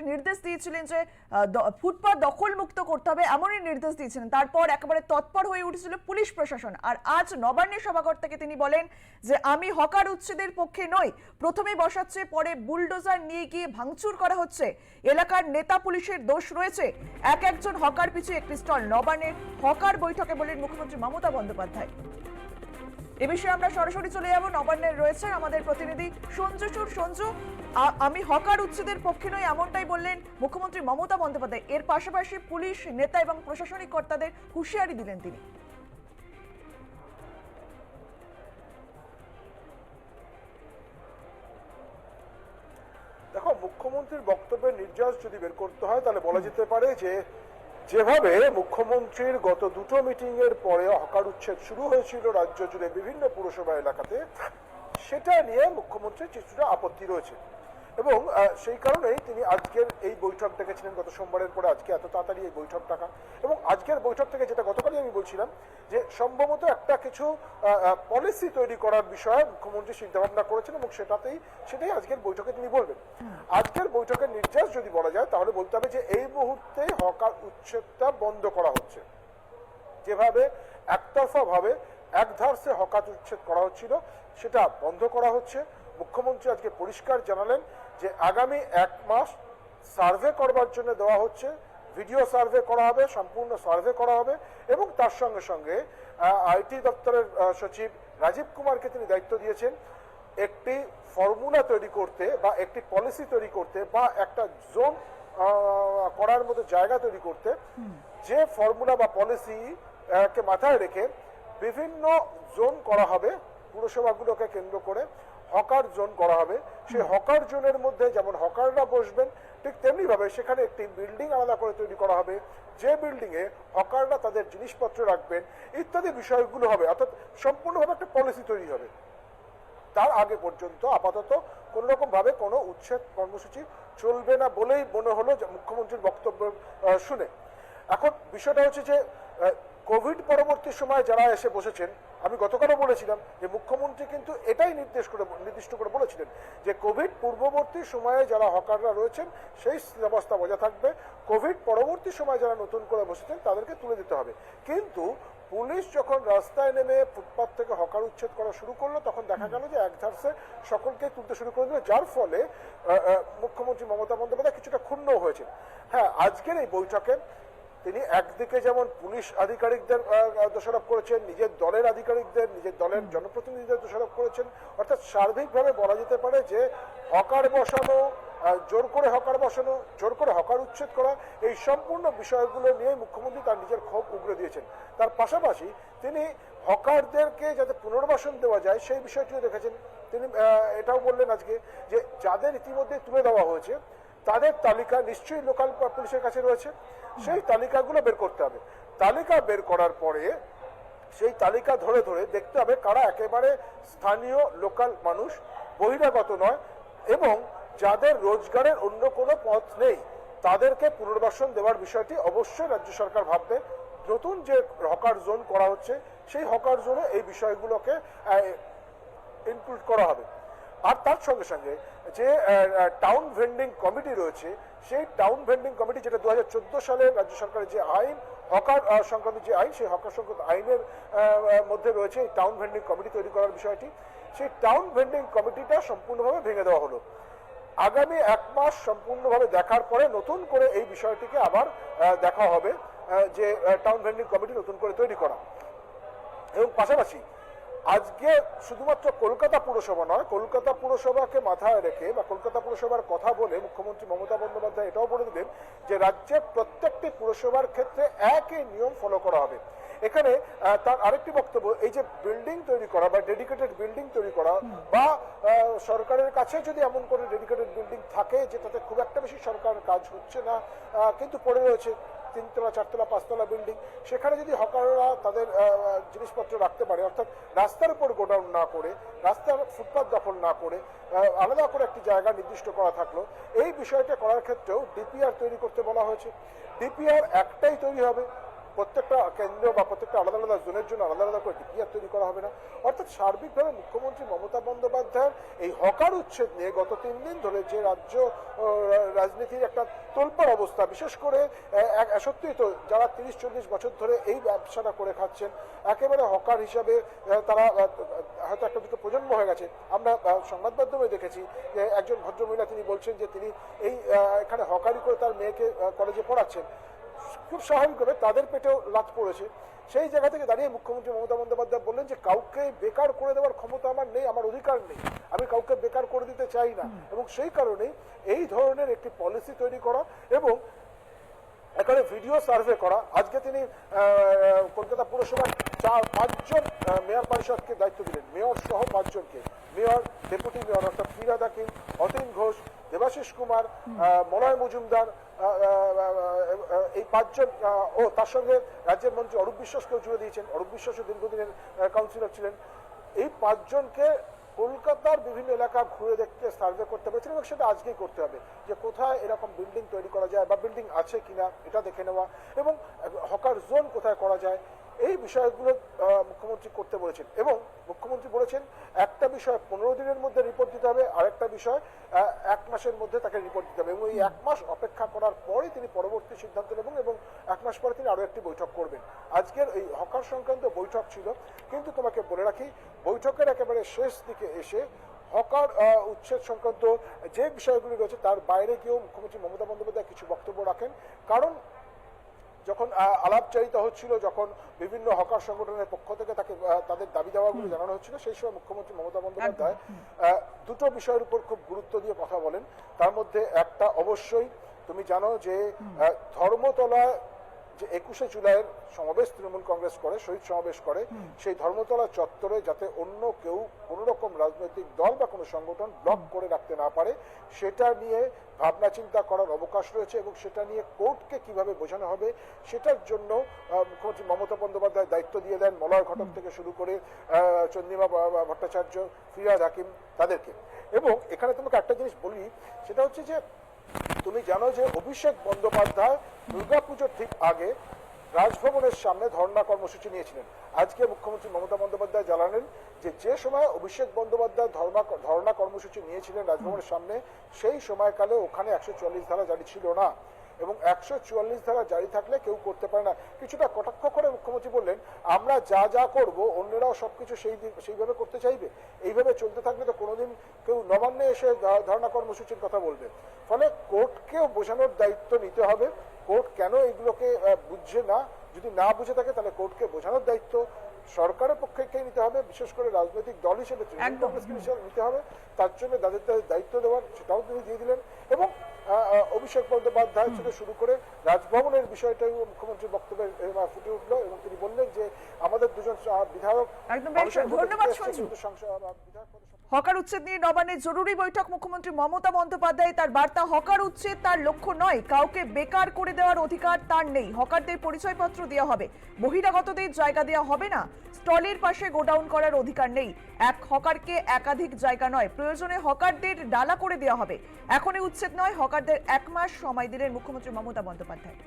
মুখ্যমন্ত্রী নির্দেশ দিয়েছিলেন যে ফুটপাত দখল মুক্ত করতে হবে এমনই নির্দেশ দিয়েছিলেন। তারপর একেবারে তৎপর হয়ে উঠেছিল পুলিশ প্রশাসন। আর আজ নবান্নের সভাঘর থেকে তিনি বলেন যে, আমি হকার উচ্ছেদের পক্ষে নই। প্রথমে বসাচ্ছে, পরে বুলডোজার নিয়ে গিয়ে ভাঙচুর করা হচ্ছে। এলাকার নেতা পুলিশের দোষ রয়েছে। এক একজন হকার পিছু একটি স্টল। নবান্নের হকার বৈঠকে বলেন মুখ্যমন্ত্রী মমতা বন্দ্যোপাধ্যায়। এ বিষয়ে আমরা সরাসরি চলে যাব। নবান্নের রয়েছে আমাদের প্রতিনিধি সঞ্জু সুর সঞ্জু আমি হকার উচ্ছেদের পক্ষে নই, এমনটাই বললেন মুখ্যমন্ত্রী মমতা বন্দ্যোপাধ্যায়। এর পাশাপাশি পুলিশ, নেতা এবং প্রশাসনিক কর্তাদের হুঁশিয়ারি দিলেন তিনি। দেখো, মুখ্যমন্ত্রীর বক্তব্যের নির্যাস যদি বের করতে হয়, তাহলে বলা যেতে পারে যে যেভাবে মুখ্যমন্ত্রীর গত দুটো মিটিং এর পরে হকার উচ্ছেদ শুরু হয়েছিল রাজ্য জুড়ে বিভিন্ন পুরসভা এলাকাতে, সেটা নিয়ে মুখ্যমন্ত্রীর কিছুটা আপত্তি রয়েছে। এবং সেই কারণেই তিনি আজকের এই বৈঠক ডেকেছিলেন গত সোমবারের পরে আজকে এত তাড়াতাড়ি এই বৈঠক ডাকা। এবং আজকের বৈঠক থেকে যেটা গতকালই আমি বলছিলাম যে সম্ভবত একটা কিছু পলিসি তৈরি করার বিষয়ে মুখ্যমন্ত্রী চিন্তাভাবনা করেছেন এবং সেটাতেই সেটাই আজকের বৈঠকে তিনি বলবেন। আজকের বৈঠকের নির্যাস যদি বলা যায় তাহলে বলতে হবে যে এই মুহূর্তে হকার উচ্ছেদটা বন্ধ করা হচ্ছে। যেভাবে একতরফা ভাবে একধারসে হকাত উচ্ছেদ করা হচ্ছিল সেটা বন্ধ করা হচ্ছে। মুখ্যমন্ত্রী আজকে পরিষ্কার জানালেন যে আগামী এক মাস সার্ভে করবার জন্য দেওয়া হচ্ছে, ভিডিও সার্ভে করা হবে, সম্পূর্ণ সার্ভে করা হবে এবং তার সঙ্গে সঙ্গে আইটি দপ্তরের সচিব রাজীব কুমারকে তিনি দায়িত্ব দিয়েছেন। একটি ফর্মুলা তৈরি করতে বা একটি পলিসি তৈরি করতে বা একটা জোন করার মতো জায়গা তৈরি করতে, যে ফর্মুলা বা পলিসি কে মাথায় রেখে বিভিন্ন জোন করা হবে, পুরসভাগুলোকে কেন্দ্র করে। হকার জোন করা হবে। সেই হকার জোনের মধ্যে যেমন হকাররা বসবেন ঠিক তেমনি ভাবে সেখানে একটি বিল্ডিং আলাদা করে তৈরি করা হবে। যে বিল্ডিং এ হকাররা তাদের জিনিসপত্র রাখবেন ইত্যাদি বিষয়গুলো হবে। অর্থাৎ সম্পূর্ণভাবে একটা পলিসি তৈরি হবে। তার আগে পর্যন্ত আপাতত কোন রকম ভাবে কোনো উচ্ছেদ কর্মসূচি চলবে না বলেই মনে হলো মুখ্যমন্ত্রীর বক্তব্য শুনে। এখন বিষয়টা হচ্ছে যে কোভিড পরবর্তী সময় যারা এসে বসেছেন আমি গতকালও বলেছিলাম যে মুখ্যমন্ত্রী কিন্তু এটাই নির্দেশ করে, নির্দিষ্ট করে বলেছিলেন যে কোভিড পূর্ববর্তী সময়ে যারা হকাররা রয়েছেন, সেই ব্যবস্থা বজায় থাকবে। কোভিড পরবর্তী সময়ে যারা নতুন করে বসেছেন, তাদেরকে তুলে দিতে হবে। কিন্তু পুলিশ যখন রাস্তায় নেমে ফুটপাথ থেকে হকার উচ্ছেদ করা শুরু করল, তখন দেখা গেল যে এক ধারসে সকলকে তুলতে শুরু করে দিল, যার ফলে মুখ্যমন্ত্রী মমতা বন্দ্যোপাধ্যায় কিছুটা ক্ষুণ্ণ হয়েছে হ্যাঁ আজকের এই বৈঠকে তিনি একদিকে যেমন পুলিশ আধিকারিকদের দোষারোপ করেছেন, নিজের দলের আধিকারিকদের, নিজের দলের জনপ্রতিনিধিদের দোষারোপ করেছেন, অর্থাৎ সার্বিকভাবে বলা যেতে পারে যে হকার বসানো জোর করে হকার বসানো, জোর করে হকার উচ্ছেদ করা, এই সম্পূর্ণ বিষয়গুলো নিয়ে মুখ্যমন্ত্রী তার নিজের ক্ষোভ উগরে দিয়েছেন। তার পাশাপাশি তিনি হকারদেরকে যাতে পুনর্বাসন দেওয়া যায়, সেই বিষয়টিও দেখেছেন। তিনি এটাও বললেন আজকে যে যাদের ইতিমধ্যে তুলে দেওয়া হয়েছে তাদের তালিকা নিশ্চয়ই লোকাল পুলিশের কাছে রয়েছে। সেই তালিকাগুলো বের করতে হবে। তালিকা বের করার পরে সেই তালিকা ধরে ধরে দেখতে হবে কারা একেবারে স্থানীয় লোকাল মানুষ, বহিরাগত নয় এবং যাদের রোজগারের অন্য কোনো পথ নেই, তাদেরকে পুনর্বাসন দেওয়ার বিষয়টি অবশ্যই রাজ্য সরকার ভাববে। নতুন যে হকার জোন করা হচ্ছে, সেই হকার জোনে এই বিষয়গুলোকে ইনক্লুড করা হবে। আর তার সঙ্গে সঙ্গে যে টাউন ভেন্ডিং কমিটি রয়েছে, সেই টাউন ভেন্ডিং কমিটি যেটা দু হাজার চোদ্দ সালে রাজ্য সরকারের যে আইন, হকার সংক্রান্ত যে আইন, সেই হকার সংক্রান্ত আইনের মধ্যে রয়েছে এই টাউন ভেন্ডিং কমিটি তৈরি করার বিষয়টি। সেই টাউন ভেন্ডিং কমিটিটা সম্পূর্ণভাবে ভেঙে দেওয়া হলো। আগামী এক মাস সম্পূর্ণভাবে দেখার পরে নতুন করে এই বিষয়টিকে আবার দেখা হবে যে টাউন ভেন্ডিং কমিটি নতুন করে তৈরি করা। এবং পাশাপাশি আজকে শুধুমাত্র কলকাতা পুরসভা নয় কলকাতা পুরসভাকে মাথায় রেখে বা কলকাতা পুরসভার কথা বলে মুখ্যমন্ত্রী মমতা বন্দ্যোপাধ্যায় এটাও বলে দিলেন যে রাজ্যের প্রত্যেকটি পুরসভার ক্ষেত্রে একই নিয়ম ফলো করা হবে। এখানে তার আরেকটি বক্তব্য এই যে বিল্ডিং তৈরি করা বা ডেডিকেটেড বিল্ডিং তৈরি করা বা সরকারের কাছে যদি এমন করে ডেডিকেটেড বিল্ডিং থাকে যেটাতে খুব একটা বেশি সরকার কাজ হচ্ছে না কিন্তু পড়ে রয়েছে তিনতলা, চারতলা, পাঁচতলা বিল্ডিং সেখানে যদি হকাররা তাদের জিনিসপত্র রাখতে পারে, অর্থাৎ রাস্তার উপর গোডাউন না করে, রাস্তার ফুটপাথ দখল না করে আলাদা করে একটি জায়গা নির্দিষ্ট করা থাকল, এই বিষয়টা করার ক্ষেত্রেও ডিপিআর তৈরি করতে বলা হয়েছে। ডিপিআর একটাই তৈরি হবে প্রত্যেকটা কেন্দ্র বা প্রত্যেকটা আলাদা আলাদা জোনের জন্য আলাদা আলাদা করে ডিপিআর তৈরি করা হবে না। অর্থাৎ সার্বিকভাবে মুখ্যমন্ত্রী মমতা বন্দ্যোপাধ্যায়ের এই হকার উচ্ছেদ নিয়ে গত তিন দিন ধরে যে রাজ্য রাজনীতির একটা তোলপাড় অবস্থা, বিশেষ করে সত্যিই তো যারা তিরিশ, চল্লিশ বছর ধরে এই ব্যবসাটা করে খাচ্ছেন, একেবারে হকার হিসাবে তারা হয়তো একটা দুটো প্রজন্ম হয়ে গেছে। আমরা সংবাদ মাধ্যমে দেখেছি যে একজন ভদ্রমহিলা তিনি বলছেন যে তিনি এই এখানে হকারি করে তার মেয়েকে কলেজে পড়াচ্ছেন। খুব স্বাভাবিকভাবে তাদের পেটেও লাত পড়েছে। সেই জায়গা থেকে দাঁড়িয়ে মুখ্যমন্ত্রী মমতা বন্দ্যোপাধ্যায় বললেন যে কাউকে বেকার করে দেওয়ার ক্ষমতা আমার নেই আমার অধিকার নেই। আমি কাউকে বেকার করে দিতে চাই না। এবং সেই কারণেই এই ধরনের একটি পলিসি তৈরি করা এবং এখানে ভিডিও সার্ভে করা। আজকে তিনি কলকাতা পুরসভার চার পাঁচজন মেয়র পরিষদকে দায়িত্ব দিলেন। মেয়র সহ পাঁচজনকে। মেয়র, ডেপুটি মেয়র অর্থাৎ ফিরাদ হাকিম অতীন ঘোষ, দেবাশিস কুমার মলয় মজুমদার এই পাঁচজন ও তার সঙ্গে রাজ্যের মন্ত্রী অরূপ বিশ্বাসকেও জুড়ে দিয়েছেন। অরূপ বিশ্বাসও দীর্ঘদিনের কাউন্সিলর ছিলেন। এই পাঁচজনকে কলকাতার বিভিন্ন এলাকা ঘুরে দেখতে সার্ভে করতে পেরেছেন এবং সেটা আজকেই করতে হবে যে কোথায় এরকম বিল্ডিং তৈরি করা যায় বা বিল্ডিং আছে কিনা, এটা দেখে নেওয়া। এবং জোন কোথায় করা যায়, এই বিষয়গুলো মুখ্যমন্ত্রী করতে বলেছেন। এবং মুখ্যমন্ত্রী বলেছেন, একটা বিষয় পনেরো দিনের মধ্যে রিপোর্ট দিতে হবে, আরেকটা বিষয় এক মাসের মধ্যে তাকে রিপোর্ট দিতে হবে। এবং এই এক মাস অপেক্ষা করার পরেই তিনি পরবর্তী সিদ্ধান্ত নেবেন এবং এক মাস পরে তিনি আরও একটি বৈঠক করবেন। আজকের এই হকার সংক্রান্ত বৈঠক ছিল, কিন্তু তোমাকে বলে রাখি, বৈঠকের একেবারে শেষ দিকে এসে হকার উচ্ছেদ সংক্রান্ত যে বিষয়গুলি রয়েছে, তার বাইরে গিয়েও মুখ্যমন্ত্রী মমতা বন্দ্যোপাধ্যায় কিছু বক্তব্য রাখেন। কারণ যখন আলাপচারিতা হচ্ছিল যখন বিভিন্ন হকার সংগঠনের পক্ষ থেকে তাকে তাদের দাবি দাওয়াগুলো জানানো হচ্ছিল। সেই সময় মুখ্যমন্ত্রী মমতা বন্দ্যোপাধ্যায় আহ, দুটো বিষয়ের উপর খুব গুরুত্ব দিয়ে কথা বলেন। তার মধ্যে একটা অবশ্যই তুমি জানো যে আহ, ধর্মতলা যে একুশে জুলাইয়ের সমাবেশ তৃণমূল কংগ্রেস করে শহীদ সমাবেশ করে সেই ধর্মতলা চত্বরে যাতে অন্য কেউ কোনো রকম রাজনৈতিক দল বা কোনো সংগঠন ব্লক করে রাখতে না পারে সেটা নিয়ে ভাবনা চিন্তা করার অবকাশ রয়েছে এবং সেটা নিয়ে কোর্টকে কীভাবে বোঝানো হবে সেটার জন্য মুখ্যমন্ত্রী মমতা বন্দ্যোপাধ্যায় দায়িত্ব দিয়ে দেন মলয় ঘটক থেকে শুরু করে চন্দ্রিমা ভট্টাচার্য ফিরাজ হাকিম তাদেরকে। এবং এখানে তোমাকে একটা জিনিস বলি সেটা হচ্ছে যে তুমি জানো যে অভিষেক বন্দ্যোপাধ্যায় দুর্গাপুজোর ঠিক আগে রাজভবনের সামনে ধর্ণা কর্মসূচি নিয়েছিলেন। আজকে মুখ্যমন্ত্রী মমতা বন্দ্যোপাধ্যায় জানালেন যে যে সময় অভিষেক বন্দ্যোপাধ্যায় ধর্ণা ধর্ণা কর্মসূচি নিয়েছিলেন রাজভবনের সামনে, সেই সময়কালে ওখানে একশো চল্লিশ ধারা জারি ছিল না। এবং একশো চুয়াল্লিশ ধারা জারি থাকলে কেউ করতে পারে না। কিছুটা কটাক্ষ করে মুখ্যমন্ত্রী বললেন আমরা যা যা করব অন্যরাও সবকিছু সেই সেইভাবে করতে চাইবে। এইভাবে চলতে থাকলে তো কোনোদিন কেউ নবান্নে এসে ধারণা কর্মসূচির কথা বলবে। ফলে কোর্টকেও বোঝানোর দায়িত্ব নিতে হবে। কোর্ট কেন এগুলোকে বুঝছে না যদি না বুঝে থাকে তাহলে কোর্টকে বোঝানোর দায়িত্ব সরকারের পক্ষেই নিতে হবে। বিশেষ করে রাজনৈতিক দল হিসেবে তৃণমূল কংগ্রেসকে নিতে হবে। তার জন্য তাদের দায়িত্ব দেওয়ার সেটাও তিনি দিয়ে দিলেন। এবং অভিষেক বন্দ্যোপাধ্যায় থেকে শুরু করে রাজভবনের বিষয়টাই মুখ্যমন্ত্রীর বক্তব্যে ফুটে উঠল এবং তিনি বললেন যে আমাদের দুজন বিধায়ক ধন্যবাদ সংসদ বিধায়ক হকার উচ্ছেদ নিয়ে নবান্নে জরুরি বৈঠক। মুখ্যমন্ত্রী মমতা বন্দ্যোপাধ্যায় তার বার্তা, হকার উচ্ছেদ তার লক্ষ্য নয়, কাউকে বেকার করে দেওয়ার অধিকার তার নেই। হকারদের পরিচয়পত্র দেওয়া হবে। বহিরাগতদের জায়গা দেওয়া হবে না। স্টলের পাশে গোডাউন করার অধিকার নেই। এক হকারকে একাধিক জায়গা নয়, প্রয়োজনে হকারদের ডালা করে দেওয়া হবে। এখনই উচ্ছেদ নয়, হকারদের এক মাস সময় দিলেন মুখ্যমন্ত্রী মমতা বন্দ্যোপাধ্যায়।